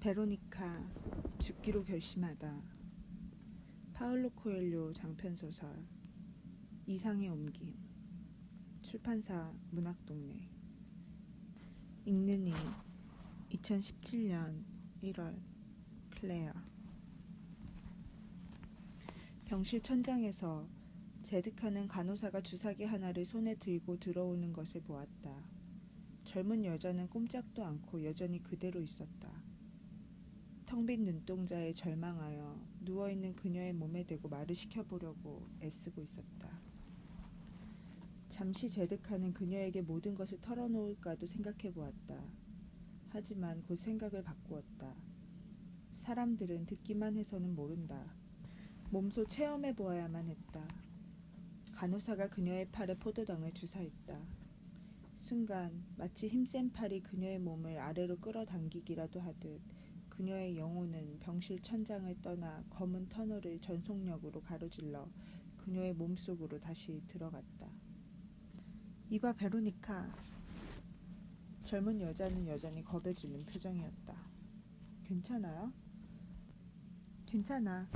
베로니카 죽기로 결심하다 파울로 코엘료 장편 소설 이상의 옮김 출판사 문학동네 읽는 이 2017년 1월 클레어 병실 천장에서 제득하는 간호사가 주사기 하나를 손에 들고 들어오는 것을 보았다. 젊은 여자는 꼼짝도 않고 여전히 그대로 있었다. 텅 빈 눈동자에 절망하여 누워있는 그녀의 몸에 대고 말을 시켜보려고 애쓰고 있었다. 잠시 제득하는 그녀에게 모든 것을 털어놓을까도 생각해 보았다. 하지만 곧 생각을 바꾸었다. 사람들은 듣기만 해서는 모른다. 몸소 체험해 보아야만 했다. 간호사가 그녀의 팔에 포도당을 주사했다. 순간 마치 힘센 팔이 그녀의 몸을 아래로 끌어당기기라도 하듯 그녀의 영혼은 병실 천장을 떠나 검은 터널을 전속력으로 가로질러 그녀의 몸속으로 다시 들어갔다. 이봐 베로니카. 젊은 여자는 여전히 겁에 질린 표정이었다. 괜찮아요? 괜찮아.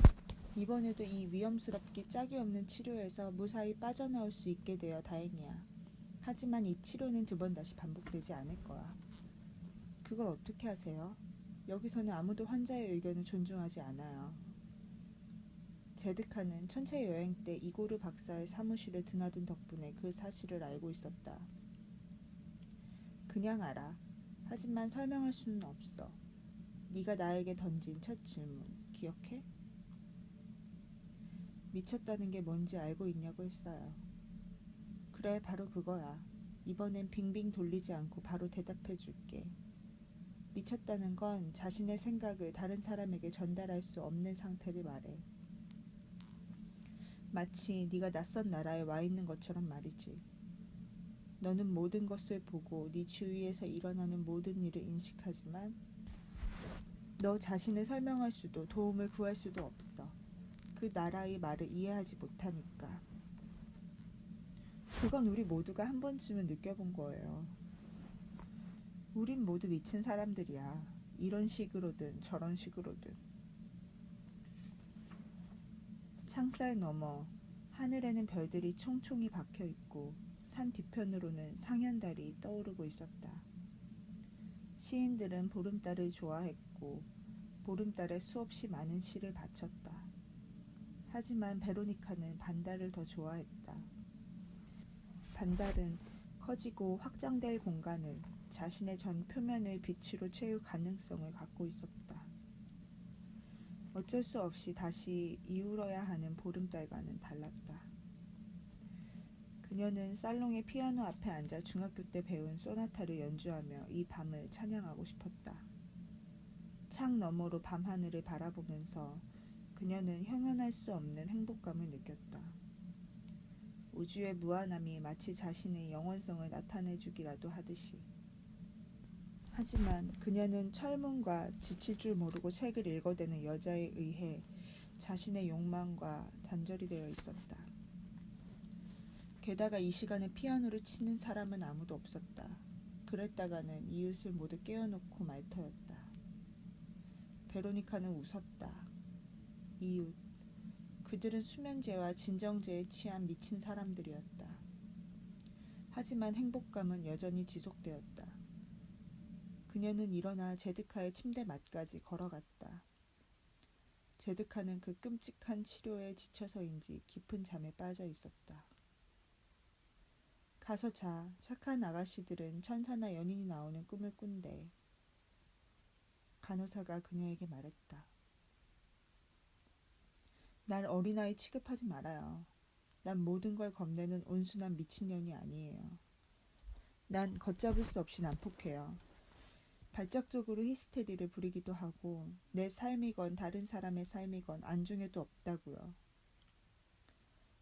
이번에도 이 위험스럽기 짝이 없는 치료에서 무사히 빠져나올 수 있게 되어 다행이야. 하지만 이 치료는 두 번 다시 반복되지 않을 거야. 그걸 어떻게 하세요? 여기서는 아무도 환자의 의견을 존중하지 않아요. 제드카는 천체 여행 때 이고르 박사의 사무실에 드나든 덕분에 그 사실을 알고 있었다. 그냥 알아. 하지만 설명할 수는 없어. 네가 나에게 던진 첫 질문 기억해? 미쳤다는 게 뭔지 알고 있냐고 했어요. 그래, 바로 그거야. 이번엔 빙빙 돌리지 않고 바로 대답해 줄게. 미쳤다는 건 자신의 생각을 다른 사람에게 전달할 수 없는 상태를 말해. 마치 네가 낯선 나라에 와 있는 것처럼 말이지. 너는 모든 것을 보고 네 주위에서 일어나는 모든 일을 인식하지만 너 자신을 설명할 수도 도움을 구할 수도 없어. 그 나라의 말을 이해하지 못하니까. 그건 우리 모두가 한 번쯤은 느껴본 거예요. 우린 모두 미친 사람들이야. 이런 식으로든 저런 식으로든. 창살 너머 하늘에는 별들이 총총히 박혀 있고 산 뒤편으로는 상현달이 떠오르고 있었다. 시인들은 보름달을 좋아했고 보름달에 수없이 많은 시를 바쳤다. 하지만 베로니카는 반달을 더 좋아했다. 반달은 커지고 확장될 공간을 자신의 전 표면의 빛으로 채울 가능성을 갖고 있었다. 어쩔 수 없이 다시 이울어야 하는 보름달과는 달랐다. 그녀는 살롱의 피아노 앞에 앉아 중학교 때 배운 소나타를 연주하며 이 밤을 찬양하고 싶었다. 창 너머로 밤하늘을 바라보면서 그녀는 형언할 수 없는 행복감을 느꼈다. 우주의 무한함이 마치 자신의 영원성을 나타내주기라도 하듯이. 하지만 그녀는 철문과 지칠 줄 모르고 책을 읽어대는 여자에 의해 자신의 욕망과 단절이 되어 있었다. 게다가 이 시간에 피아노를 치는 사람은 아무도 없었다. 그랬다가는 이웃을 모두 깨워놓고 말터였다. 베로니카는 웃었다. 이웃. 그들은 수면제와 진정제에 취한 미친 사람들이었다. 하지만 행복감은 여전히 지속되었다. 그녀는 일어나 제드카의 침대 맞까지 걸어갔다. 제드카는 그 끔찍한 치료에 지쳐서인지 깊은 잠에 빠져 있었다. 가서 자. 착한 아가씨들은 천사나 연인이 나오는 꿈을 꾼대. 간호사가 그녀에게 말했다. 날 어린아이 취급하지 말아요. 난 모든 걸 겁내는 온순한 미친년이 아니에요. 난 걷잡을 수 없이 난폭해요. 발작적으로 히스테리를 부리기도 하고 내 삶이건 다른 사람의 삶이건 안중에도 없다고요.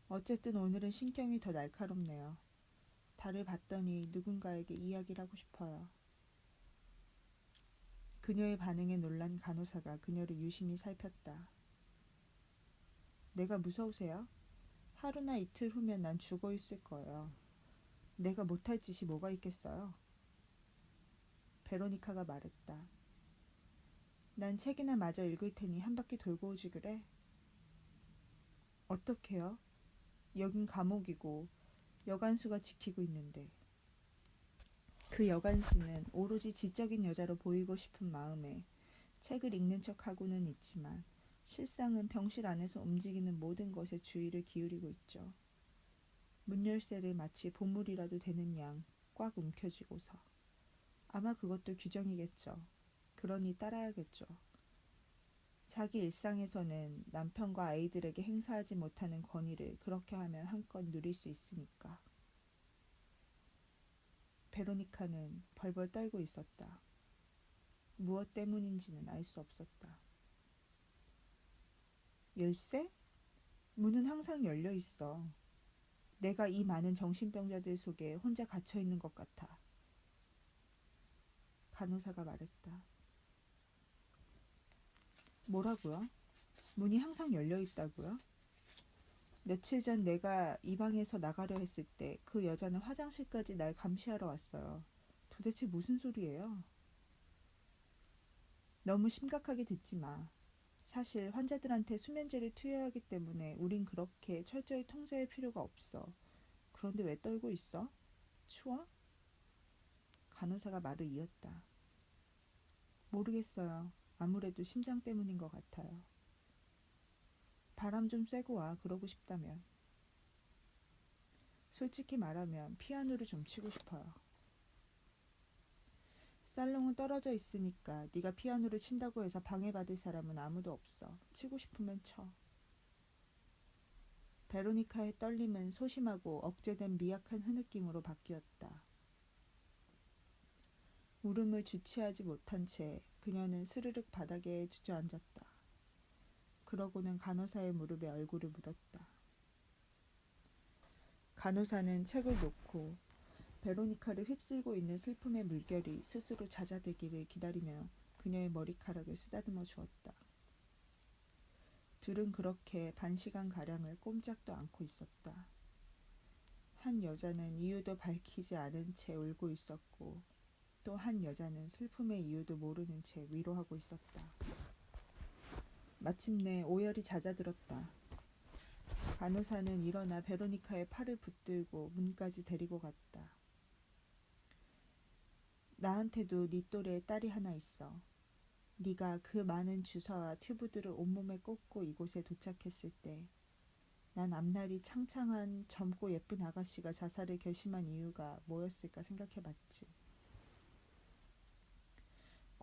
어쨌든 오늘은 신경이 더 날카롭네요. 달을 봤더니 누군가에게 이야기를 하고 싶어요. 그녀의 반응에 놀란 간호사가 그녀를 유심히 살폈다. 내가 무서우세요? 하루나 이틀 후면 난 죽어 있을 거예요. 내가 못할 짓이 뭐가 있겠어요? 베로니카가 말했다. 난 책이나 마저 읽을 테니 한 바퀴 돌고 오지 그래? 어떻게요? 여긴 감옥이고 여간수가 지키고 있는데. 그 여간수는 오로지 지적인 여자로 보이고 싶은 마음에 책을 읽는 척하고는 있지만 실상은 병실 안에서 움직이는 모든 것에 주의를 기울이고 있죠. 문 열쇠를 마치 보물이라도 되는 양 꽉 움켜쥐고서. 아마 그것도 규정이겠죠. 그러니 따라야겠죠. 자기 일상에서는 남편과 아이들에게 행사하지 못하는 권위를 그렇게 하면 한껏 누릴 수 있으니까. 베로니카는 벌벌 떨고 있었다. 무엇 때문인지는 알 수 없었다. 열쇠? 문은 항상 열려 있어. 내가 이 많은 정신병자들 속에 혼자 갇혀 있는 것 같아. 간호사가 말했다. 뭐라고요? 문이 항상 열려 있다고요? 며칠 전 내가 이 방에서 나가려 했을 때 그 여자는 화장실까지 날 감시하러 왔어요. 도대체 무슨 소리예요? 너무 심각하게 듣지 마. 사실 환자들한테 수면제를 투여하기 때문에 우린 그렇게 철저히 통제할 필요가 없어. 그런데 왜 떨고 있어? 추워? 간호사가 말을 이었다. 모르겠어요. 아무래도 심장 때문인 것 같아요. 바람 좀 쐬고 와. 그러고 싶다면. 솔직히 말하면 피아노를 좀 치고 싶어요. 살롱은 떨어져 있으니까 네가 피아노를 친다고 해서 방해받을 사람은 아무도 없어. 치고 싶으면 쳐. 베로니카의 떨림은 소심하고 억제된 미약한 흐느낌으로 바뀌었다. 울음을 주체하지 못한 채 그녀는 스르륵 바닥에 주저앉았다. 그러고는 간호사의 무릎에 얼굴을 묻었다. 간호사는 책을 놓고 베로니카를 휩쓸고 있는 슬픔의 물결이 스스로 잦아들기를 기다리며 그녀의 머리카락을 쓰다듬어 주었다. 둘은 그렇게 반 시간 가량을 꼼짝도 않고 있었다. 한 여자는 이유도 밝히지 않은 채 울고 있었고 또 한 여자는 슬픔의 이유도 모르는 채 위로하고 있었다. 마침내 오열이 잦아들었다. 간호사는 일어나 베로니카의 팔을 붙들고 문까지 데리고 갔다. 나한테도 네 또래의 딸이 하나 있어. 네가 그 많은 주사와 튜브들을 온몸에 꽂고 이곳에 도착했을 때 난 앞날이 창창한 젊고 예쁜 아가씨가 자살을 결심한 이유가 뭐였을까 생각해봤지.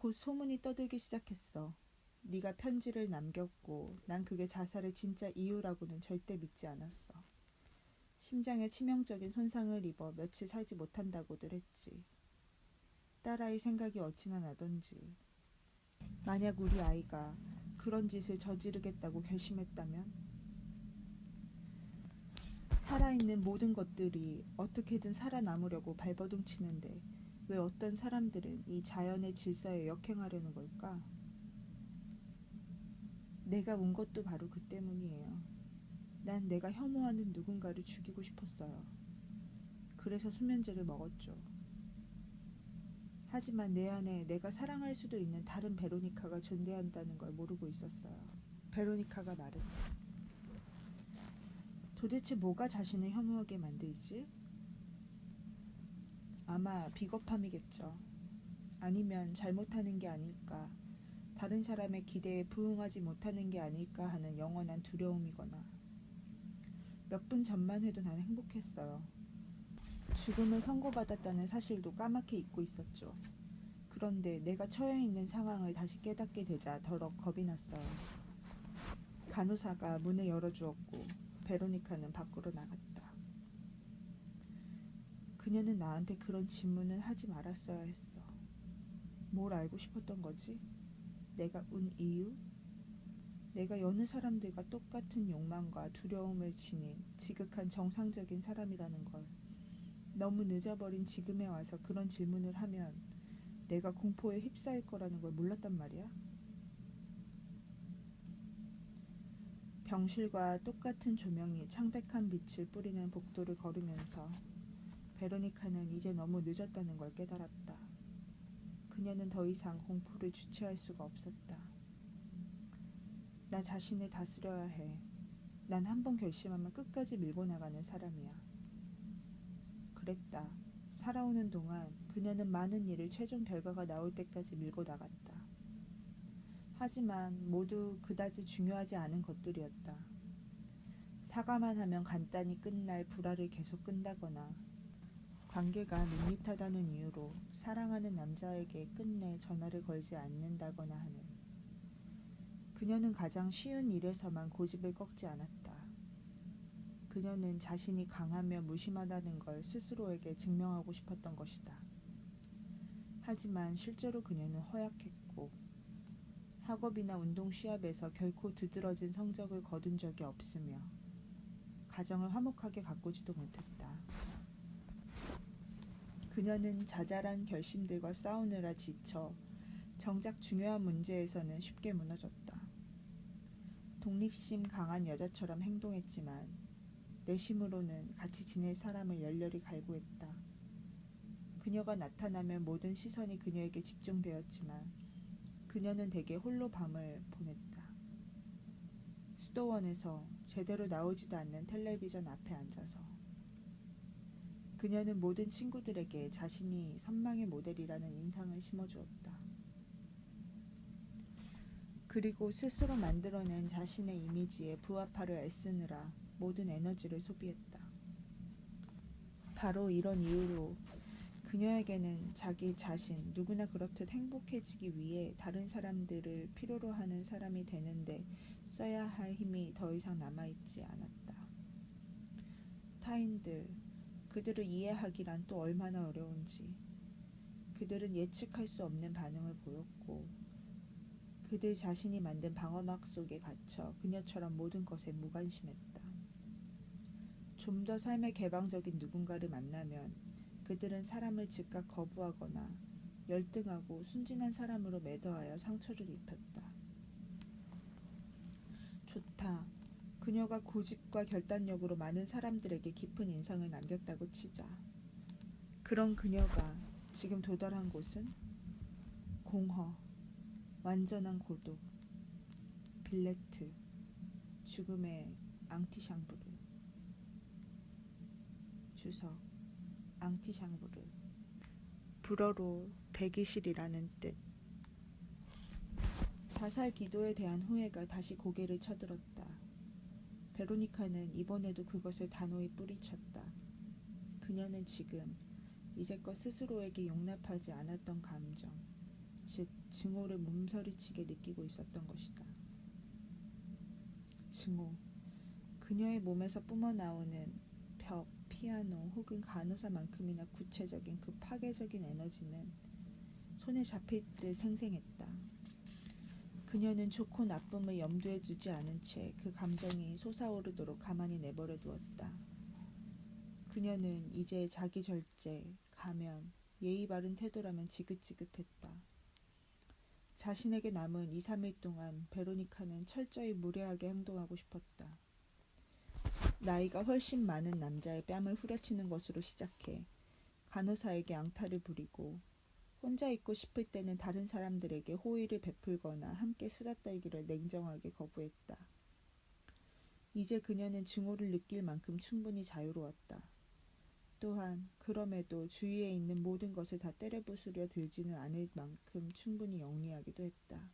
곧 소문이 떠들기 시작했어. 네가 편지를 남겼고 난 그게 자살의 진짜 이유라고는 절대 믿지 않았어. 심장에 치명적인 손상을 입어 며칠 살지 못한다고들 했지. 딸아이 생각이 어찌나 나던지. 만약 우리 아이가 그런 짓을 저지르겠다고 결심했다면 살아있는 모든 것들이 어떻게든 살아남으려고 발버둥 치는데 왜 어떤 사람들은 이 자연의 질서에 역행하려는 걸까? 내가 운 것도 바로 그 때문이에요. 난 내가 혐오하는 누군가를 죽이고 싶었어요. 그래서 수면제를 먹었죠. 하지만 내 안에 내가 사랑할 수도 있는 다른 베로니카가 존재한다는 걸 모르고 있었어요. 베로니카가 말했다. 도대체 뭐가 자신을 혐오하게 만들지? 아마 비겁함이겠죠. 아니면 잘못하는 게 아닐까. 다른 사람의 기대에 부응하지 못하는 게 아닐까 하는 영원한 두려움이거나. 몇 분 전만 해도 나는 행복했어요. 죽음을 선고받았다는 사실도 까맣게 잊고 있었죠. 그런데 내가 처해 있는 상황을 다시 깨닫게 되자 더럭 겁이 났어요. 간호사가 문을 열어주었고 베로니카는 밖으로 나갔다. 그녀는 나한테 그런 질문을 하지 말았어야 했어. 뭘 알고 싶었던 거지? 내가 운 이유? 내가 여느 사람들과 똑같은 욕망과 두려움을 지닌 지극한 정상적인 사람이라는 걸 너무 늦어버린 지금에 와서 그런 질문을 하면 내가 공포에 휩싸일 거라는 걸 몰랐단 말이야. 병실과 똑같은 조명이 창백한 빛을 뿌리는 복도를 걸으면서 베로니카는 이제 너무 늦었다는 걸 깨달았다. 그녀는 더 이상 공포를 주체할 수가 없었다. 나 자신을 다스려야 해. 난 한 번 결심하면 끝까지 밀고 나가는 사람이야. 그랬다. 살아오는 동안 그녀는 많은 일을 최종 결과가 나올 때까지 밀고 나갔다. 하지만 모두 그다지 중요하지 않은 것들이었다. 사과만 하면 간단히 끝날 불화를 계속 끈다거나 관계가 밋밋하다는 이유로 사랑하는 남자에게 끝내 전화를 걸지 않는다거나 하는 그녀는 가장 쉬운 일에서만 고집을 꺾지 않았다. 그녀는 자신이 강하며 무심하다는 걸 스스로에게 증명하고 싶었던 것이다. 하지만 실제로 그녀는 허약했고 학업이나 운동 시합에서 결코 두드러진 성적을 거둔 적이 없으며 가정을 화목하게 가꾸지도 못했다. 그녀는 자잘한 결심들과 싸우느라 지쳐 정작 중요한 문제에서는 쉽게 무너졌다. 독립심 강한 여자처럼 행동했지만 내심으로는 같이 지낼 사람을 열렬히 갈구했다. 그녀가 나타나면 모든 시선이 그녀에게 집중되었지만 그녀는 대개 홀로 밤을 보냈다. 수도원에서 제대로 나오지도 않는 텔레비전 앞에 앉아서 그녀는 모든 친구들에게 자신이 선망의 모델이라는 인상을 심어주었다. 그리고 스스로 만들어낸 자신의 이미지에 부합하려 애쓰느라 모든 에너지를 소비했다. 바로 이런 이유로 그녀에게는 자기 자신 누구나 그렇듯 행복해지기 위해 다른 사람들을 필요로 하는 사람이 되는데 써야 할 힘이 더 이상 남아있지 않았다. 타인들, 그들을 이해하기란 또 얼마나 어려운지. 그들은 예측할 수 없는 반응을 보였고, 그들 자신이 만든 방어막 속에 갇혀 그녀처럼 모든 것에 무관심했다. 좀 더 삶의 개방적인 누군가를 만나면 그들은 사람을 즉각 거부하거나 열등하고 순진한 사람으로 매도하여 상처를 입혔다. 좋다. 그녀가 고집과 결단력으로 많은 사람들에게 깊은 인상을 남겼다고 치자. 그런 그녀가 지금 도달한 곳은 공허, 완전한 고독, 빌레트, 죽음의 앙티샹브르, 주석, 앙티샹브르, 불어로 대기실이라는 뜻. 자살 기도에 대한 후회가 다시 고개를 쳐들었다. 베로니카는 이번에도 그것을 단호히 뿌리쳤다. 그녀는 지금 이제껏 스스로에게 용납하지 않았던 감정, 즉 증오를 몸서리치게 느끼고 있었던 것이다. 증오. 그녀의 몸에서 뿜어나오는 벽, 피아노 혹은 간호사만큼이나 구체적인 그 파괴적인 에너지는 손에 잡힐 듯 생생했다. 그녀는 좋고 나쁨을 염두에 두지 않은 채 그 감정이 솟아오르도록 가만히 내버려 두었다. 그녀는 이제 자기 절제, 가면, 예의 바른 태도라면 지긋지긋했다. 자신에게 남은 2, 3일 동안 베로니카는 철저히 무례하게 행동하고 싶었다. 나이가 훨씬 많은 남자의 뺨을 후려치는 것으로 시작해 간호사에게 앙탈을 부리고 혼자 있고 싶을 때는 다른 사람들에게 호의를 베풀거나 함께 수다 떨기를 냉정하게 거부했다. 이제 그녀는 증오를 느낄 만큼 충분히 자유로웠다. 또한 그럼에도 주위에 있는 모든 것을 다 때려부수려 들지는 않을 만큼 충분히 영리하기도 했다.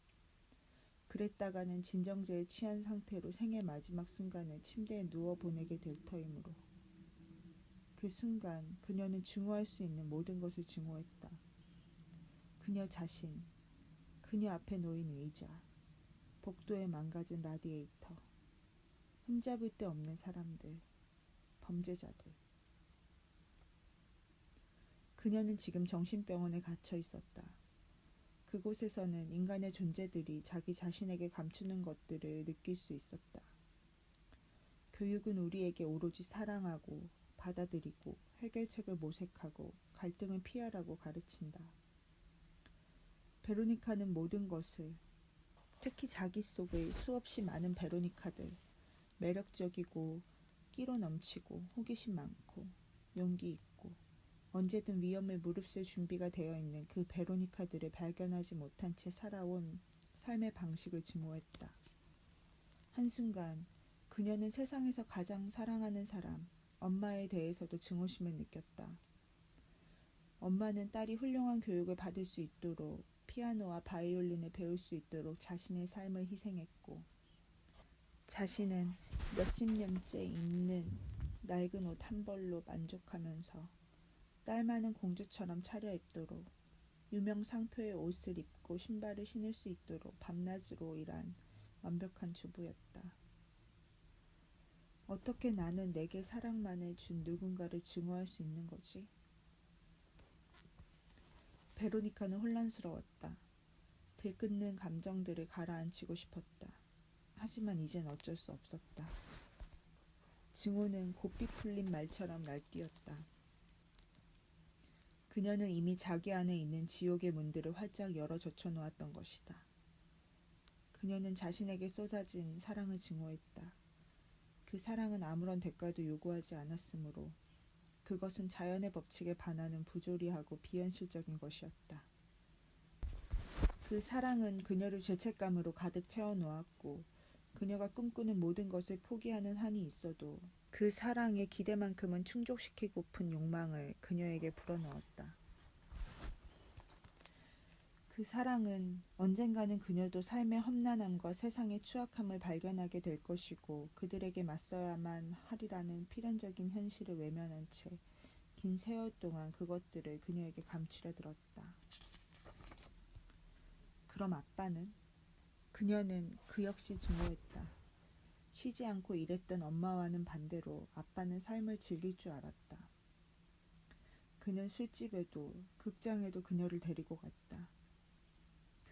그랬다가는 진정제에 취한 상태로 생의 마지막 순간을 침대에 누워 보내게 될 터이므로. 그 순간 그녀는 증오할 수 있는 모든 것을 증오했다. 그녀 자신, 그녀 앞에 놓인 의자, 복도에 망가진 라디에이터, 흠잡을 데 없는 사람들, 범죄자들. 그녀는 지금 정신병원에 갇혀 있었다. 그곳에서는 인간의 존재들이 자기 자신에게 감추는 것들을 느낄 수 있었다. 교육은 우리에게 오로지 사랑하고 받아들이고 해결책을 모색하고 갈등을 피하라고 가르친다. 베로니카는 모든 것을 특히 자기 속의 수없이 많은 베로니카들 매력적이고 끼로 넘치고 호기심 많고 용기 있고 언제든 위험을 무릅쓸 준비가 되어 있는 그 베로니카들을 발견하지 못한 채 살아온 삶의 방식을 증오했다. 한순간 그녀는 세상에서 가장 사랑하는 사람, 엄마에 대해서도 증오심을 느꼈다. 엄마는 딸이 훌륭한 교육을 받을 수 있도록 피아노와 바이올린을 배울 수 있도록 자신의 삶을 희생했고, 자신은 몇십 년째 입는 낡은 옷 한 벌로 만족하면서 딸만은 공주처럼 차려입도록 유명 상표의 옷을 입고 신발을 신을 수 있도록 밤낮으로 일한 완벽한 주부였다. 어떻게 나는 내게 사랑만을 준 누군가를 증오할 수 있는 거지? 베로니카는 혼란스러웠다. 들끓는 감정들을 가라앉히고 싶었다. 하지만 이젠 어쩔 수 없었다. 증오는 고삐 풀린 말처럼 날뛰었다. 그녀는 이미 자기 안에 있는 지옥의 문들을 활짝 열어 젖혀 놓았던 것이다. 그녀는 자신에게 쏟아진 사랑을 증오했다. 그 사랑은 아무런 대가도 요구하지 않았으므로 그것은 자연의 법칙에 반하는 부조리하고 비현실적인 것이었다. 그 사랑은 그녀를 죄책감으로 가득 채워 놓았고 그녀가 꿈꾸는 모든 것을 포기하는 한이 있어도 그 사랑의 기대만큼은 충족시키고픈 욕망을 그녀에게 불어넣었다. 그 사랑은 언젠가는 그녀도 삶의 험난함과 세상의 추악함을 발견하게 될 것이고 그들에게 맞서야만 하리라는 필연적인 현실을 외면한 채 긴 세월 동안 그것들을 그녀에게 감추려 들었다. 그럼 아빠는? 그녀는 그 역시 증오했다. 쉬지 않고 일했던 엄마와는 반대로 아빠는 삶을 즐길 줄 알았다. 그는 술집에도 극장에도 그녀를 데리고 갔다.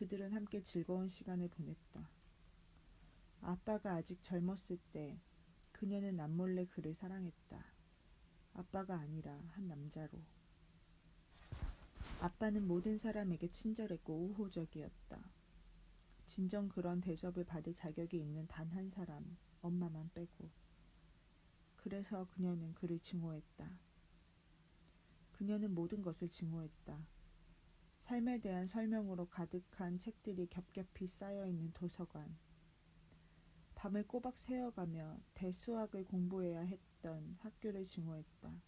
그들은 함께 즐거운 시간을 보냈다. 아빠가 아직 젊었을 때 그녀는 남몰래 그를 사랑했다. 아빠가 아니라 한 남자로. 아빠는 모든 사람에게 친절했고 우호적이었다. 진정 그런 대접을 받을 자격이 있는 단 한 사람, 엄마만 빼고. 그래서 그녀는 그를 증오했다. 그녀는 모든 것을 증오했다. 삶에 대한 설명으로 가득한 책들이 겹겹이 쌓여 있는 도서관. 밤을 꼬박 새어가며 대수학을 공부해야 했던 학교를 증오했다.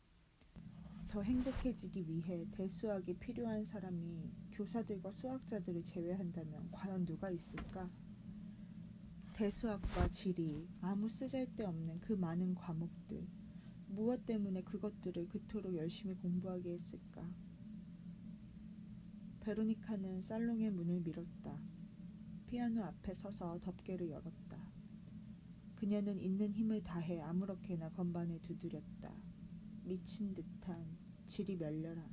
더 행복해지기 위해 대수학이 필요한 사람이 교사들과 수학자들을 제외한다면 과연 누가 있을까? 대수학과 지리, 아무 쓰잘데없는 그 많은 과목들, 무엇 때문에 그것들을 그토록 열심히 공부하게 했을까? 베로니카는 살롱의 문을 밀었다. 피아노 앞에 서서 덮개를 열었다. 그녀는 있는 힘을 다해 아무렇게나 건반을 두드렸다. 미친 듯한 질이 멸렬한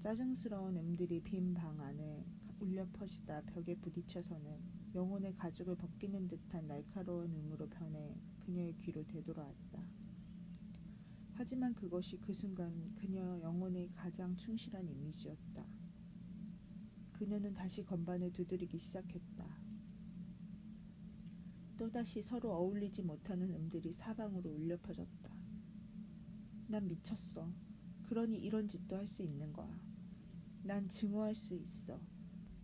짜증스러운 음들이 빈 방 안에 울려 퍼지다 벽에 부딪혀서는 영혼의 가죽을 벗기는 듯한 날카로운 음으로 변해 그녀의 귀로 되돌아왔다. 하지만 그것이 그 순간 그녀 영혼의 가장 충실한 이미지였다. 그녀는 다시 건반을 두드리기 시작했다. 또다시 서로 어울리지 못하는 음들이 사방으로 울려 퍼졌다. 난 미쳤어. 그러니 이런 짓도 할 수 있는 거야. 난 증오할 수 있어.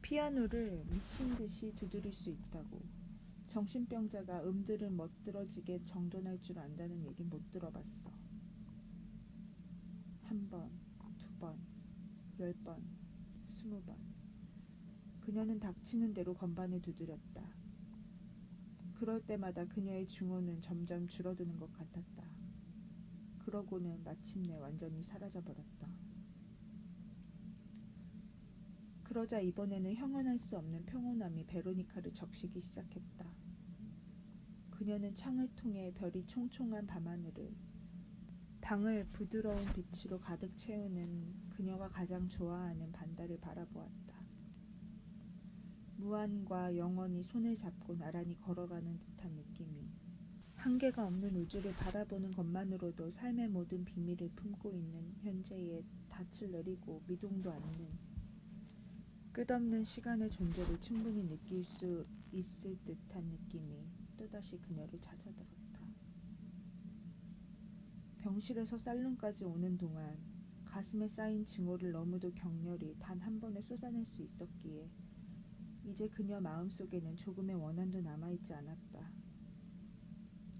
피아노를 미친 듯이 두드릴 수 있다고. 정신병자가 음들을 멋들어지게 정돈할 줄 안다는 얘기 못 들어봤어. 한 번, 두 번, 열 번, 스무 번. 그녀는 닥치는 대로 건반을 두드렸다. 그럴 때마다 그녀의 증오는 점점 줄어드는 것 같았다. 그러고는 마침내 완전히 사라져버렸다. 그러자 이번에는 형언할 수 없는 평온함이 베로니카를 적시기 시작했다. 그녀는 창을 통해 별이 총총한 밤하늘을 방을 부드러운 빛으로 가득 채우는 그녀가 가장 좋아하는 반달을 바라보았다. 무한과 영원히 손을 잡고 나란히 걸어가는 듯한 느낌이 한계가 없는 우주를 바라보는 것만으로도 삶의 모든 비밀을 품고 있는 현재에 닻을 내리고 미동도 않는 끝없는 시간의 존재를 충분히 느낄 수 있을 듯한 느낌이 또다시 그녀를 찾아들었다. 병실에서 살룸까지 오는 동안 가슴에 쌓인 증오를 너무도 격렬히 단 한 번에 쏟아낼 수 있었기에 이제 그녀 마음속에는 조금의 원한도 남아있지 않았다.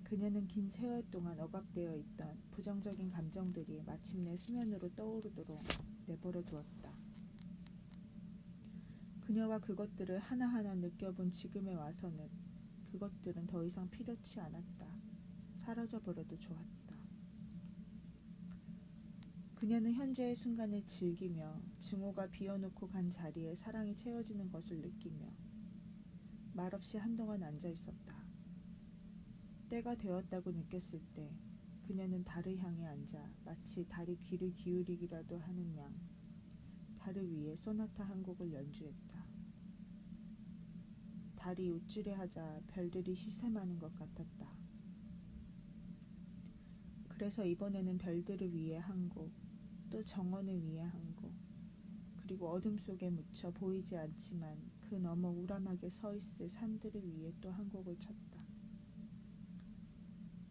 그녀는 긴 세월 동안 억압되어 있던 부정적인 감정들이 마침내 수면으로 떠오르도록 내버려 두었다. 그녀와 그것들을 하나하나 느껴본 지금에 와서는 그것들은 더 이상 필요치 않았다. 사라져 버려도 좋았다. 그녀는 현재의 순간을 즐기며 증오가 비워놓고 간 자리에 사랑이 채워지는 것을 느끼며 말없이 한동안 앉아 있었다. 때가 되었다고 느꼈을 때 그녀는 달을 향해 앉아 마치 달이 귀를 기울이기라도 하는 양 달을 위해 소나타 한 곡을 연주했다. 달이 우쭐해 하자 별들이 시샘하는 것 같았다. 그래서 이번에는 별들을 위해 한 곡, 또 정원을 위해 한 곡, 그리고 어둠 속에 묻혀 보이지 않지만 그 너머 우람하게 서 있을 산들을 위해 또 한 곡을 쳤다.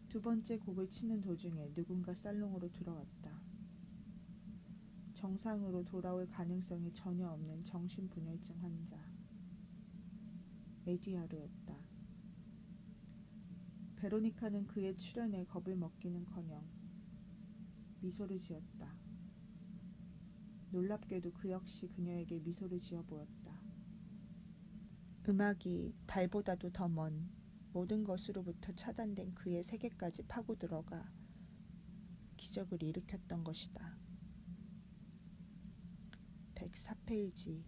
두 번째 곡을 치는 도중에 누군가 살롱으로 들어왔다. 정상으로 돌아올 가능성이 전혀 없는 정신분열증 환자. 에디아르였다. 베로니카는 그의 출연에 겁을 먹기는커녕 미소를 지었다. 놀랍게도 그 역시 그녀에게 미소를 지어 보였다. 음악이 달보다도 더 먼 모든 것으로부터 차단된 그의 세계까지 파고 들어가 기적을 일으켰던 것이다. 104페이지